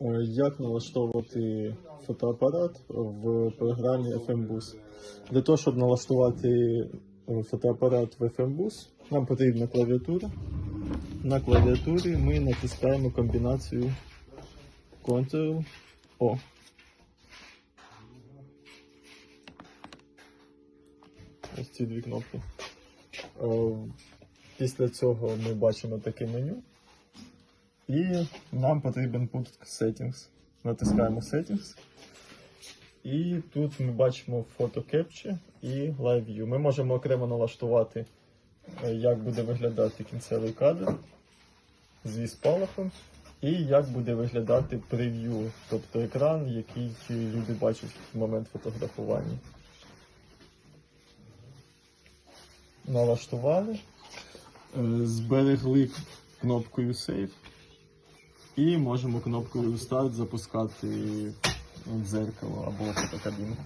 Е, Як налаштовувати фотоапарат в програмі FMBus? Для того, щоб налаштувати е, фотоапарат в FMBus, нам потрібна клавіатура. На клавіатурі ми натискаємо комбінацію Ctrl-O. Ось ці дві кнопки. Е, Після цього ми бачимо таке меню. І нам потрібен пункт Settings. Натискаємо Settings. І тут ми бачимо Photo Capture і Live View. Ми можемо окремо налаштувати, е, як буде виглядати кінцевий кадр зі спалахом, і як буде виглядати прев'ю, тобто екран, який люди бачать в момент фотографування. Налаштували, е, зберегли кнопкою Save. І можемо кнопкою Start запускати дзеркало або фотокабінку.